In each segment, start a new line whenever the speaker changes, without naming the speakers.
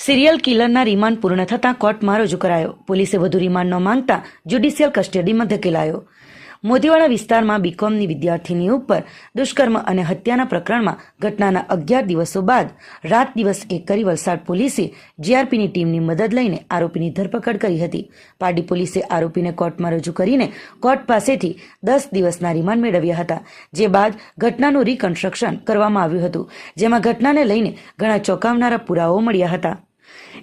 Serial કિલરના remand પૂર્ણ થતાં કોર્ટમાં રજૂ કરાયો. પોલીસે વધુ રિમાન્ડ ન માંગતા જ્યુડિશિયલ કસ્ટડીમાં ધકેલાયો. મોતીવાડા વિસ્તારમાં બીકોમની વિદ્યાર્થીની ઉપર દુષ્કર્મ અને હત્યાના પ્રકરણમાં ઘટનાના અગિયાર દિવસો બાદ રાત દિવસ એક કરી વલસાડ પોલીસે જીઆરપીની ટીમની મદદ લઈને આરોપીની ધરપકડ કરી હતી. પારડી પોલીસે આરોપીને કોર્ટમાં રજૂ કરીને કોર્ટ પાસેથી દસ દિવસના રિમાન્ડ મેળવ્યા હતા, જે બાદ ઘટનાનું રિકન્સ્ટ્રક્શન કરવામાં આવ્યું હતું, જેમાં ઘટનાને લઈને ઘણા ચોંકાવનારા પુરાવાઓ મળ્યા હતા.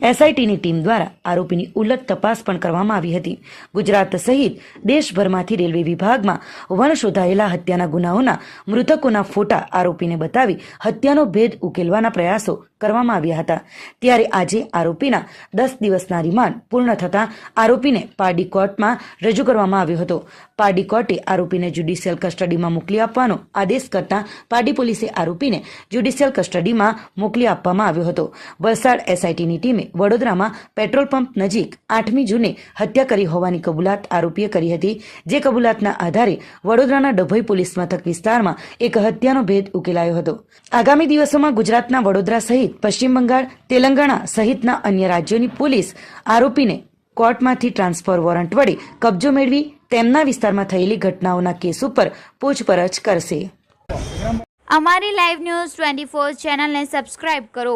એસઆઈટીની ટીમ દ્વારા આરોપીની ઉલટ તપાસ પણ કરવામાં આવી હતી. ગુજરાત સહિત દેશભરમાંથી રેલવે વિભાગમાં વણ શોધાયેલા હત્યાના ગુનાઓના મૃતકોના ફોટા આરોપીને બતાવી હત્યાનો ભેદ ઉકેલવાના પ્રયાસો કરવામાં આવ્યા હતા. ત્યારે આજે આરોપીના દસ દિવસના રિમાન્ડ પૂર્ણ થતાં આરોપીને પારડી કોર્ટમાં રજૂ કરવામાં આવ્યો હતો. પારડી કોર્ટે આરોપીને જ્યુડિશિયલ કસ્ટડીમાં મોકલી આપવાનો આદેશ કરતા પારડી પોલીસે આરોપીને જ્યુડિશિયલ કસ્ટડીમાં મોકલી આપવામાં આવ્યો હતો. વલસાડ એસઆઈટીની ટીમે વડોદરામાં પેટ્રોલ પંપ નજીક આઠમી જૂને હત્યા કરી હોવાની કબૂલાત આરોપીએ કરી હતી. જે કબૂલાતના આધારે વડોદરાના ડભોઈ પોલીસ મથક વિસ્તારમાં એક હત્યાનો ભેદ ઉકેલાયો હતો. આગામી દિવસોમાં ગુજરાતના વડોદરા સહિત પશ્ચિમ બંગાળ, તેલંગાણા સહિતના અન્ય રાજ્યોની પોલીસ આરોપીને કોર્ટમાંથી ટ્રાન્સફર વોરંટ વડે કબજો મેળવી તેમના વિસ્તારમાં થયેલી ઘટનાઓના કેસ ઉપર પૂછપરછ કરશે.
અમારી લાઈવ ન્યૂઝ ટ્વેન્ટી ફોર ચેનલને સબસ્ક્રાઇબ કરો.